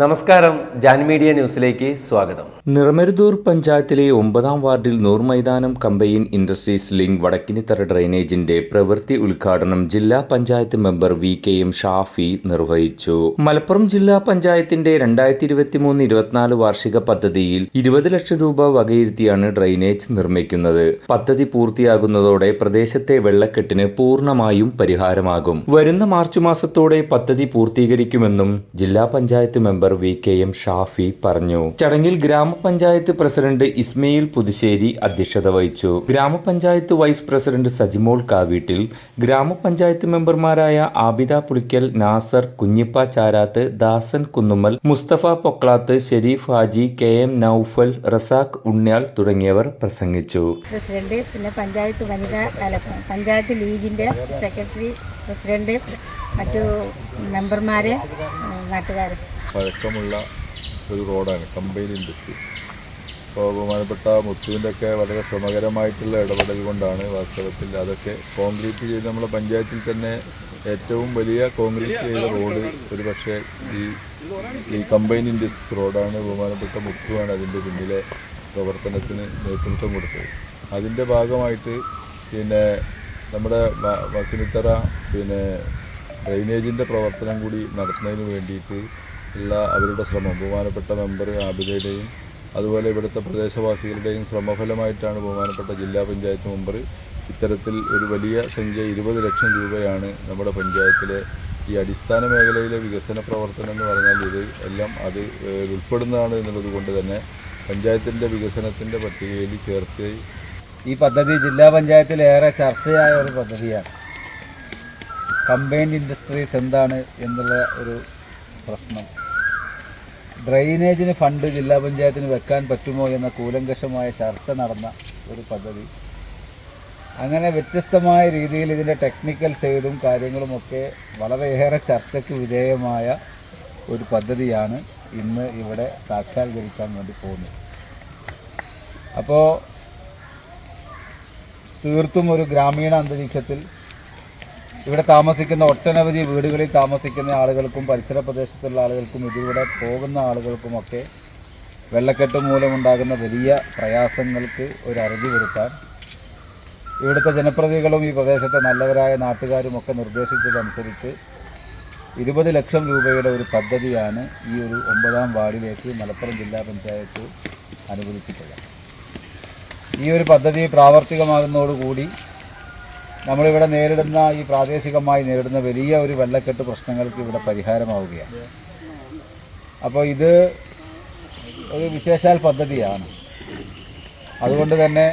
നമസ്കാരം ജാൻ മീഡിയ ന്യൂസിലേക്ക് സ്വാഗതം. നിറമരുതൂർ പഞ്ചായത്തിലെ ഒമ്പതാം വാർഡിൽ നൂർ മൈതാനം കമ്പയിൻ ഇൻഡസ്ട്രീസ് ലിങ്ക് വടക്കിനിത്തറ ഡ്രെയിനേജിന്റെ പ്രവൃത്തി ഉദ്ഘാടനം ജില്ലാ panchayat member V K M Shafi നിർവഹിച്ചു. മലപ്പുറം ജില്ലാ പഞ്ചായത്തിന്റെ രണ്ടായിരത്തി ഇരുപത്തി മൂന്ന് ഇരുപത്തിനാല് വാർഷിക പദ്ധതിയിൽ ഇരുപത് ലക്ഷം രൂപ വകയിരുത്തിയാണ് ഡ്രെയിനേജ് നിർമ്മിക്കുന്നത്. പദ്ധതി പൂർത്തിയാകുന്നതോടെ പ്രദേശത്തെ വെള്ളക്കെട്ടിന് പൂർണമായും പരിഹാരമാകും. വരുന്ന മാർച്ച് മാസത്തോടെ പദ്ധതി പൂർത്തീകരിക്കുമെന്നും ജില്ലാ panchayat member V K M Shafi പറഞ്ഞു. ചടങ്ങിൽ ഗ്രാമപഞ്ചായത്ത് പ്രസിഡന്റ് ഇസ്മയിൽ പുതുശ്ശേരി അധ്യക്ഷത വഹിച്ചു. ഗ്രാമപഞ്ചായത്ത് വൈസ് പ്രസിഡന്റ് സജിമോൾ കാവീട്ടിൽ ഗ്രാമപഞ്ചായത്ത് മെമ്പർമാരായ ആബിദ പുളിക്കൽ നാസർ കുഞ്ഞിപ്പ ചാരാത്ത് ദാസൻ കുന്നുമ്മൽ മുസ്തഫ പൊക്ലാത്ത് ഷെരീഫ് ഹാജി കെ എം നൌഫൽ റസാഖ് ഉണ്ണിയാൽ തുടങ്ങിയവർ പ്രസംഗിച്ചു. പ്രസിഡന്റ് പിന്നെ പഞ്ചായത്ത് വനിതാ പഞ്ചായത്ത് ലീഗിന്റെ സെക്രട്ടറി പ്രസിഡന്റ് മറ്റു മെമ്പർമാരെ നാട്ടുകാർ പഴക്കമുള്ള ഒരു റോഡാണ് കമ്പൈൻ ഇൻഡസ്ട്രീസ്. അപ്പോൾ ബഹുമാനപ്പെട്ട മുത്തുവിന്റെ ഒക്കെ വളരെ ശ്രമകരമായിട്ടുള്ള ഇടപെടൽ കൊണ്ടാണ് വാസ്തവത്തിൽ അതൊക്കെ കോൺക്രീറ്റ് ചെയ്ത് നമ്മുടെ പഞ്ചായത്തിൽ തന്നെ ഏറ്റവും വലിയ കോൺക്രീറ്റ് ചെയ്ത റോഡ് ഒരു പക്ഷേ ഈ ഈ കമ്പൈൻ ഇൻഡസ്ട്രീസ് റോഡാണ് ബഹുമാനപ്പെട്ട മുത്തുവാണ് അതിന്റെ പിന്നിലെ പ്രവർത്തനത്തിന് നേതൃത്വം കൊടുത്തത്. അതിന്റെ ഭാഗമായിട്ട് പിന്നെ നമ്മുടെ വക്കിനിത്തറ പിന്നെ ഡ്രൈനേജിന്റെ പ്രവർത്തനം കൂടി നടത്തുന്നതിന് വേണ്ടിയിട്ട് ഉള്ള അവരുടെ ശ്രമം ബഹുമാനപ്പെട്ട മെമ്പർ ആബിദയുടെയും അതുപോലെ ഇവിടുത്തെ പ്രദേശവാസികളുടെയും ശ്രമഫലമായിട്ടാണ് ബഹുമാനപ്പെട്ട ജില്ലാ പഞ്ചായത്ത് മെമ്പർ ഇത്തരത്തിൽ ഒരു വലിയ സംഖ്യ ഇരുപത് ലക്ഷം രൂപയാണ് നമ്മുടെ പഞ്ചായത്തിലെ ഈ അടിസ്ഥാന മേഖലയിലെ വികസന പ്രവർത്തനം എന്ന് പറഞ്ഞാൽ ഇത് എല്ലാം അത് ഉൾപ്പെടുന്നതാണ് എന്നുള്ളത് കൊണ്ട് തന്നെ പഞ്ചായത്തിന്റെ വികസനത്തിന്റെ പട്ടികയിൽ ചേർത്ത് ഈ പദ്ധതി ജില്ലാ പഞ്ചായത്തിൽ ഏറെ ചർച്ചയായ ഒരു പദ്ധതിയാണ്. കമ്പൈൻഡ് ഇൻഡസ്ട്രീസ് എന്താണ് എന്നുള്ള ഒരു പ്രശ്നം. ഡ്രെയിനേജിന് ഫണ്ട് ജില്ലാ പഞ്ചായത്തിന് വെക്കാൻ പറ്റുമോ എന്ന കൂലങ്കഷമായ ചർച്ച നടന്ന ഒരു പദ്ധതി. അങ്ങനെ വ്യത്യസ്തമായ രീതിയിൽ ഇതിന്റെ ടെക്നിക്കൽ സൈഡും കാര്യങ്ങളുമൊക്കെ വളരെയേറെ ചർച്ചയ്ക്ക് വിധേയമായ ഒരു പദ്ധതിയാണ് ഇന്ന് ഇവിടെ സാക്ഷാത്കരിക്കാൻ വേണ്ടി പോകുന്നത്. അപ്പോൾ തീർത്തും ഒരു ഗ്രാമീണ അന്തരീക്ഷത്തിൽ ഇവിടെ താമസിക്കുന്ന ഒട്ടനവധി വീടുകളിൽ താമസിക്കുന്ന ആളുകൾക്കും പരിസര പ്രദേശത്തുള്ള ആളുകൾക്കും ഇതിലൂടെ പോകുന്ന ആളുകൾക്കുമൊക്കെ വെള്ളക്കെട്ട് മൂലമുണ്ടാകുന്ന വലിയ പ്രയാസങ്ങൾക്ക് ഒരു അറുതി വരുത്താൻ ഇവിടുത്തെ ജനപ്രതികളും ഈ പ്രദേശത്തെ നല്ലവരായ നാട്ടുകാരും ഒക്കെ നിർദ്ദേശിച്ചതനുസരിച്ച് ഇരുപത് ലക്ഷം രൂപയുടെ ഒരു പദ്ധതിയാണ് ഈ ഒരു ഒമ്പതാം വാർഡിലേക്ക് മലപ്പുറം ജില്ലാ പഞ്ചായത്ത് അനുവദിച്ചിട്ടുള്ളത്. ഈ ഒരു പദ്ധതി പ്രാവർത്തികമാകുന്നതോടുകൂടി നമ്മളിവിടെ നേരിടുന്ന ഈ പ്രാദേശികമായി നേരിടുന്ന വലിയ ഒരു വെള്ളക്കെട്ട് പ്രശ്നങ്ങൾക്ക് ഇവിടെ പരിഹാരമാവുകയാണ്. അപ്പോൾ ഇത് ഒരു വിശേഷാൽ പദ്ധതിയാണ്. അതുകൊണ്ട് തന്നെ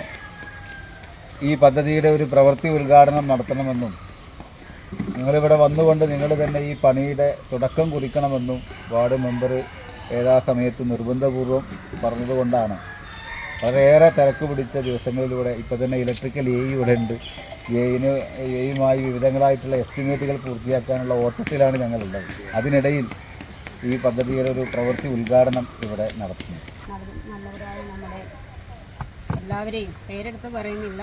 ഈ പദ്ധതിയുടെ ഒരു പ്രവൃത്തി ഉദ്ഘാടനം നടത്തണമെന്നും നിങ്ങളിവിടെ വന്നുകൊണ്ട് നിങ്ങൾ തന്നെ ഈ പണിയുടെ തുടക്കം കുറിക്കണമെന്നും വാർഡ് മെമ്പർ ഏതാ സമയത്ത് നിർബന്ധപൂർവം പറഞ്ഞതുകൊണ്ടാണ് വളരെയേറെ തിരക്ക് പിടിച്ച ദിവസങ്ങളിലൂടെ ഇപ്പോൾ തന്നെ ഇലക്ട്രിക്കൽ എ ഇവിടെ ഉണ്ട്. എയിന് എയുമായി വിവിധങ്ങളായിട്ടുള്ള എസ്റ്റിമേറ്റുകൾ പൂർത്തിയാക്കാനുള്ള ഓട്ടത്തിലാണ് ഞങ്ങളുള്ളത്. അതിനിടയിൽ ഈ പദ്ധതിയുടെ ഒരു പ്രവൃത്തി ഉദ്ഘാടനം ഇവിടെ നടത്തുന്നു. നല്ലവരായ നമ്മുടെ എല്ലാവരെയും പേരെടുത്ത് പറയുന്നില്ല.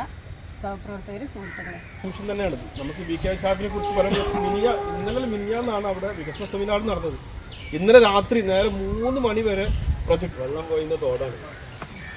സഹപ്രവർത്തകർ സുഹൃത്തുക്കളെ. നിമിഷം തന്നെയാണ്. നമുക്ക് വി കെ ഷാഫിനെ കുറിച്ച് പറയുമ്പോൾ മിനിയ ഇന്നലെ മിനിയാന്നാണ് അവിടെ വികസന സെമിനാർ നടന്നത്. ഇന്നലെ രാത്രി നേരെ മൂന്ന് മണി വരെ പ്രൊജക്ട് വെള്ളം പോയിന്ന തോടാണ്.